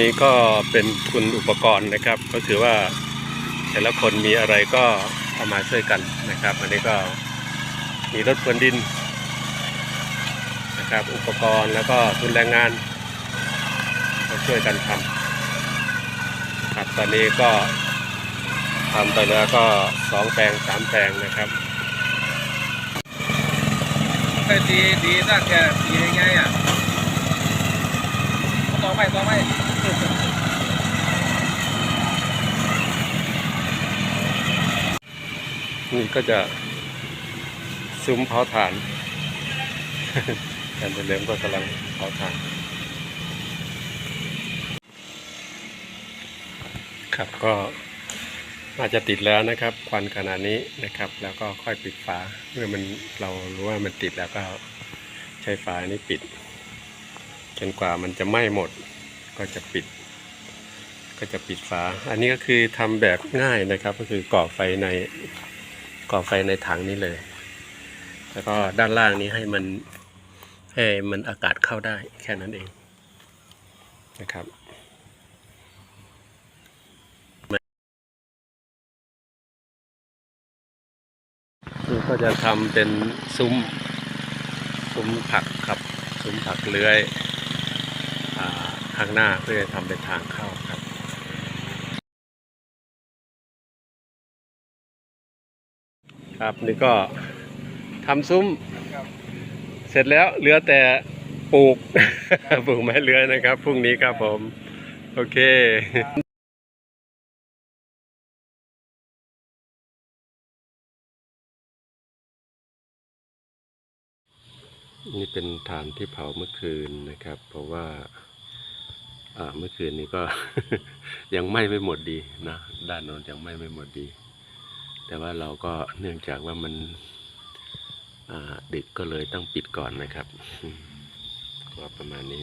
นี่ก็เป็นทุนอุปกรณ์นะครับ ก็คือว่าแต่ละคนมีอะไรก็เอามาช่วยกันนะครับอันนี้ก็มีรถพรวนดินนะครับ อุปกรณ์แล้วก็ทุนแรงงานก็ช่วยกันทำครับตอนนี้ก็ทำไปแล้วก็สองแปลงสามแปลงนะครับคดีดีน่าแกดียังไงอะต่อไปต่อไป นี่ก็จะซุ้มเผาถ่านอาจารเฉลิมก็กำลังเผาถ่าน ครับก็อาจจะติดแล้วนะครับควันขนาดนี้นะครับ แล้วก็ค่อยปิดฝาเมื่อมันเรารู้ว่ามันติดแล้วก็ใช้ฝานี้ปิดจนกว่ามันจะไหม้หมดก็จะปิด ก็จะปิดฝา อันนี้ก็คือทำแบบง่ายนะครับ ก็คือก่อไฟใน ก่อไฟในถังนี้เลย แล้วก็ด้านล่างนี้ให้มันให้มันอากาศเข้าได้แค่นั้นเองนะครับนี่ก็จะทำเป็นซุ้ม ซุ้มผักครับ ซุ้มผักเลื้อยอข้างหน้าเพื่อทำเป็นทางเข้าครับ ครับนี่ก็ทำซุ้ม เสร็จแล้วเหลือแต่ปลูก ปลูกไม้เลื้อยนะครับพรุ่งนี้ครับผม โอเคนี่เป็นฐานที่เผาเมื่อคืนนะครับ เพราะว่าอ่าเมื่อคืนนี้ก็ ยังไหม้ไม่หมดดีนะด้านโน้นยังไหม้ไม่หมดดี แต่ว่าเราก็เนื่องจากว่ามันดึกก็เลยต้องปิดก่อนนะครับ ก็ประมาณนี้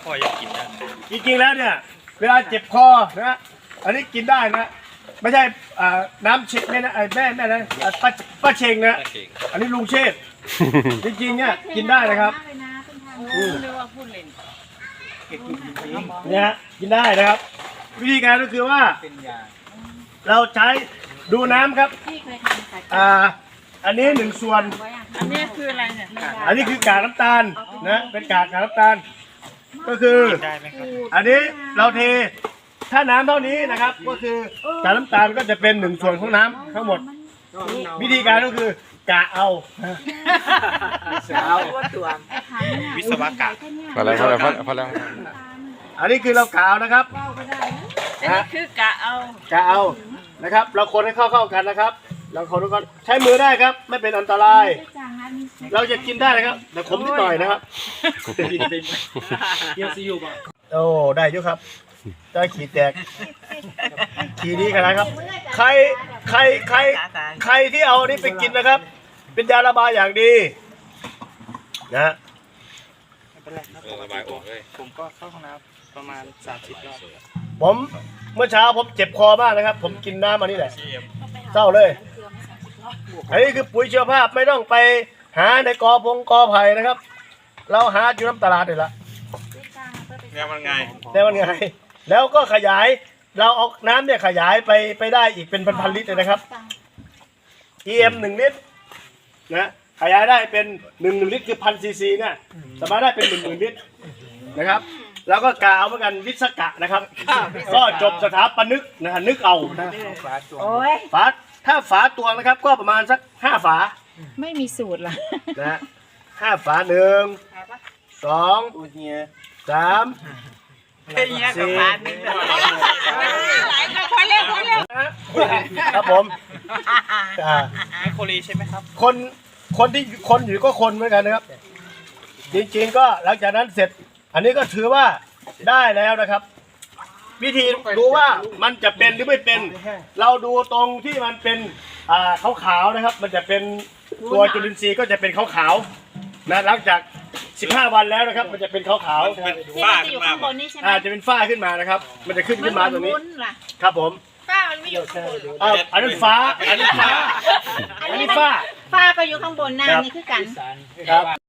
พ่ออยากกินนะ จริงๆแล้วเนี่ย เวลาเจ็บคอนะอันนี้กินได้นะ ไม่ใช่อ่าน้ำเชงไม่นะไอ้แม่แม่นะอ่าป้าป้าเชงนะโอเคอันนี้ลุงเชษฐ์จริงๆเนี่ยกินได้นะครับเรียกว่าพูดเล่นเนี่ยฮะกินได้นะครับ วิธีการก็คือว่าเป็นยาเราใช้ดูน้ำครับพี่เคยทำไข่อ่า อันนี้หนึ่งส่วนไว้อะอันนี้คืออะไรเนี่ยอันนี้คือกากน้ำตาลนะเป็นกากกากน้ำตาล ก็คือได้ไหมครับอันนี้เราเทถ้าน้ำเท่านี้นะครับ ก็คือกากน้ำตาลก็จะเป็นหนึ่งส่วนของน้ำทั้งหมด วิธีการก็คือกะเอาเอาไอ้ขันเนี่ยวิศวกรรมพอแล้วพอแล้วพอแล้วพอแล้วอันนี้คือเรากะเอานะครับเว้าก็ได้นะอันนี้คือกะเอากะเอานะครับ เราคนให้เข้าเข้าๆกันนะครับ เราคนทุกคนใช้มือได้ครับ ไม่เป็นอันตรายจางนะมีเซ็กเราจะกินได้นะครับแต่ขมนิดหน่อยนะครับเยี่ยมซีอยู่ป่ะโอ้ได้อยุครับ ได้ขีดแตก ขีดีขนาดครับ ใครใครใครใครที่เอานี่ไปกินนะครับ เป็นยาระบายอย่างดีนะฮะระบายออกเลยผมก็เข้าห้องน้ำประมาณ30รอบผมเมื่อเช้าผมเจ็บคอมากนะครับ ผมกินน้ำมานี่แหละเศร้าเลย อันนี้คือปุ๋ยเชื้อภาพไม่ต้องไปหาในกอพงกอไผ่นะครับ เราหาอยู่น้ำตลาดนี่แหละเนี่ยมันไงแต่มันไง แล้วก็ขยายเราเอาน้ำเนี่ยขยายไปไปได้อีกเป็นพันๆลิตรเลยนะครับ EM หนึ่งลิตรนะขยายได้เป็นหนึ่งหนึ่งลิตรคือพันซีซีเนี่ยสามารถได้เป็นหนึ่งหมื่นลิตรนะครับ แล้วก็กาวเหมือนกันวิศกะนะครับ ก็จบสถาปนึกนะฮะนึกเอานะโอ้ยฝา ถ้าฝาตัวนะครับก็ประมาณสักห้าฝาไม่มีสูตรล่ะนะฮะห้าฝาหนึ่งสองสามสี่หลายก็พอเร็วพอเร็วนะหครับผมอ่าไมโครลีใช่ไหมครับ คนคนที่คนอยู่ก็คนเหมือนกันนะครับ จริงๆก็หลังจากนั้นเสร็จ อันนี้ก็ถือว่าได้แล้วนะครับ วิธีดูว่ามันจะเป็นหรือไม่เป็น เราดูตรงที่มันเป็นอ่าขาวๆนะครับ มันจะเป็นตัวจุลินทรีย์ก็จะเป็นขาวๆนะหลังจาก 15 วันแล้วนะครับ มันจะเป็นขาวๆที่มันจะอยู่ข้างบนนี่ใช่ไหมอ่าจะเป็นฝ้าขึ้นมานะครับ มันจะขึ้นขึ้นมาตัวนี้วุ้นล่ะครับผมฝ้ามันไม่อยู่ข้างบนเหรออ่าอันนั้นฟ้าอันนี้ฟ้าอันนี้ฟ้าฝ้าก็อยู่ข้างบนหน้าครับนี่คือกันครับ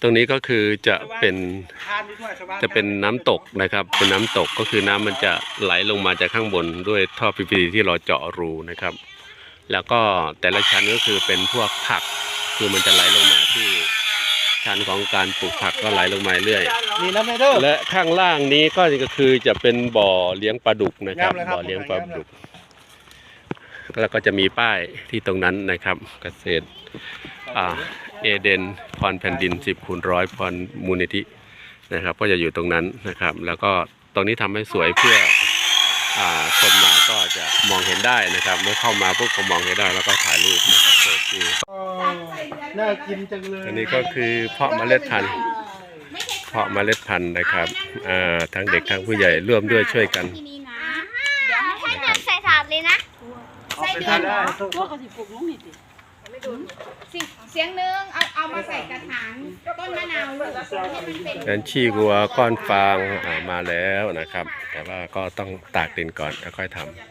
ตรงนี้ก็คือจะเป็นทานด้วยชาวบ้านจะเป็นน้ำตกนะครับ เป็นน้ำตกก็คือน้ำมันจะไหลลงมาจากข้างบนด้วยท่อ PVC ที่เราเจาะรูนะครับ แล้วก็แต่ละชั้นก็คือเป็นพวกผักคือมันจะไหลลงมาที่ชั้นของการปลูกผักก็ไหลลงมาเรื่อยมีน้ำไม่เด้อและข้างล่างนี้ก็ก็คือจะเป็นบ่อเลี้ยงปลาดุกนะครับงามเลยครับบ่อเลี้ยงปลาดุก แล้วก็จะมีป้ายที่ตรงนั้นนะครับ เกษตรอ่า เอเดนพรแผ่นดิน 10คูณร้อยพรมูลนิธินะครับ ก็จะอยู่ตรงนั้นนะครับ แล้วก็ตรงนี้ทำให้สวยเพื่ออ่าคนมาก็จะมองเห็นได้นะครับ เมื่อเข้ามาปุ๊บก็มองเห็นได้แล้วก็ถ่ายรูปนะครับเปิดดูน่ากินจังเลยอันนี้ก็คือเพาะเมล็ดพันธุ์เพาะเมล็ดพันธุ์นะครับอ่าทั้งเด็กทั้งผู้ใหญ่ร่วมด้วยช่วยกันที่นี่นะเดี๋ยวให้เดินใส่ถาดเลยนะเอาไปทานได้พวกเขาสิปลูกลงนี่ติสิ่ง เสียงหนึ่งเอาเอามาใส่กระถางต้นมะนาวลูกให้มันเป็นดันชีกัวก้อนฟางอ่ามาแล้วนะครับ แต่ว่าก็ต้องตากดินก่อนแล้วค่อยทำ